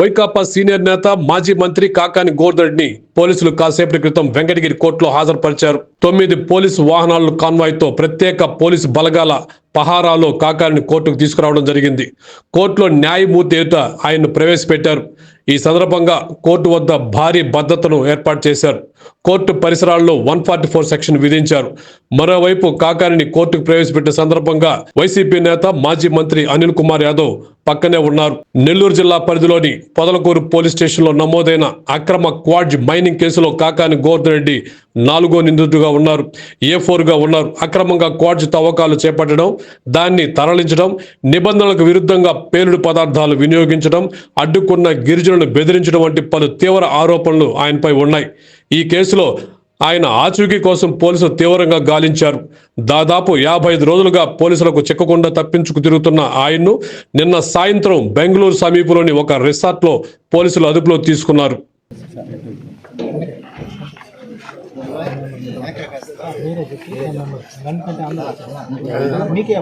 Vaikapa senior నేత మాజీ మంత్రి కాకాని గోర్ధడ్ని పోలీసులు కాసేపటి క్రితం వెంకటగిరి కోర్టులో హాజరుపరిచారు. తొమ్మిది పోలీసు వాహనాల కాన్వాయ్తో ప్రత్యేక పోలీసు బలగాల పహారాలో కాకాని కోర్టుకు తీసుకురావడం జరిగింది. కోర్టులో న్యాయమూర్తి ఎదుట ఆయన్ను ప్రవేశపెట్టారు. ఈ సందర్భంగా కోర్టు వద్ద భారీ భద్రతను ఏర్పాటు చేశారు. కోర్టు పరిసరాల్లో వన్ ఫార్టీ ఫోర్ సెక్షన్ విధించారు. మరోవైపు కాకానిని కోర్టుకు ప్రవేశపెట్టిన సందర్భంగా వైసీపీ నేత మాజీ మంత్రి అనిల్ కుమార్ యాదవ్ పక్కనే ఉన్నారు. నెల్లూరు జిల్లా పరిధిలోని పొదలకూరు పోలీస్ స్టేషన్లో నమోదైన అక్రమ క్వాడ్జ్ మైనింగ్ కేసులో కాకాని గోవర్ధన్ రెడ్డి నాలుగో నిందితుడుగా ఉన్నారు. ఏ ఫోర్గా ఉన్నారు? అక్రమంగా క్వాడ్జ్ తవ్వకాలు చేపట్టడం దాన్ని తరలించడం నిబంధనలకు విరుద్ధంగా పేలుడు పదార్థాలు వినియోగించడం అడ్డుకున్న గిరిజనులను బెదిరించడం వంటి పలు తీవ్ర ఆరోపణలు ఆయనపై ఉన్నాయి. ఈ కేసులో ఆయన ఆచూకీ కోసం పోలీసులు తీవ్రంగా గాలించారు. దాదాపు యాభై ఐదు రోజులుగా పోలీసులకు చిక్కకుండా తప్పించుకు తిరుగుతున్న ఆయన్ను నిన్న సాయంత్రం బెంగళూరు సమీపంలోని ఒక రిసార్ట్లో పోలీసులు అదుపులో తీసుకున్నారు. మీకే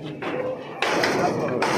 Gracias.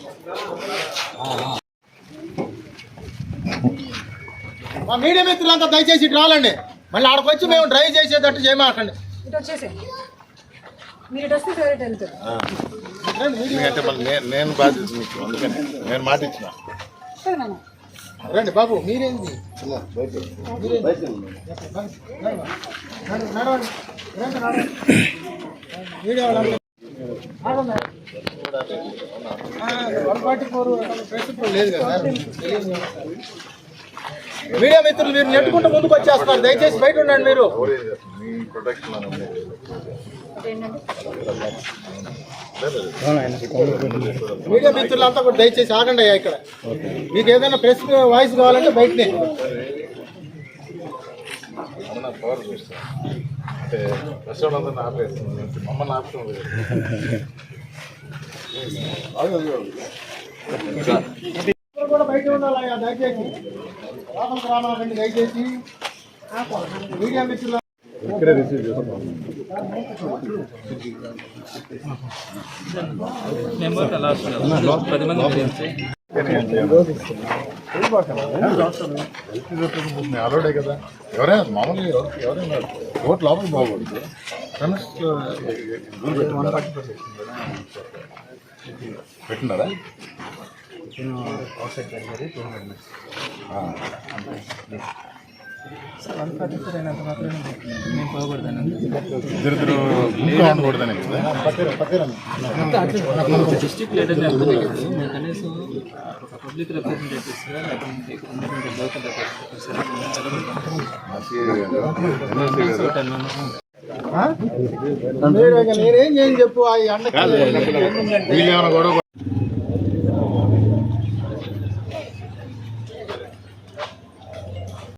మా మీడియా మిత్రులంతా దయచేసి ఇటు రాలండి. మళ్ళీ ఆడకు వచ్చి మేము డ్రైవ్ చేసేటట్టు చేయమాకండి. ఇటు వచ్చేసే. మీరు ఇటు వస్తే ఫేవరెట్ వెళ్తారు. రండి, మీడియా ఎందుకంటే మళ్ళీ నేను నేను బాధ్యత మీకు అందుకని. నేను మాట ఇచ్చిన. సరే నాన్న. రండి బాబు మీరేంది? మీరేంది? రండి, నడవండి. రండి, నడవండి. మీడియా వాళ్ళంతా మీడియా మిత్రులు మీరు నెట్టుకుంటూ ముందుకు వచ్చేస్తున్నారు. దయచేసి బయట ఉండండి మీరు. మీడియా ప్రొటెక్షన్ అంతా మీడియా మిత్రులంతా కూడా దయచేసి ఆగండి అయ్యా ఇక్కడ. మీకు ఏదైనా ప్రెస్ వాయిస్ కావాలంటే బయటనే. అంటే ప్రెస్ వాళ్ళందరినీ ఆపేస్తుంది మమ్మల్ని ఆపటం లేదు. కూడా బయట ఉండాలయ్యా దయచేసి లోపలికి రామాకండి దయచేసి మీడియా మిత్రులు ఇక్కడే రిసీవ్ చేస్తాం అలౌడే కదా ఎవరైనా మామూలుగా ఎవరైనా ఓట్ లోపల బాగోదు ఫ్రెండ్స్ రూల్ పెట్టినారా ఆ, వన్ ఫార్టీ డిస్ట్రిక్ట్ లీడర్ నేను కనీసం ఒక పబ్లిక్ రిప్రజెంటేటివ్స్ లేకపోతే నేనేం చెప్పు ఆ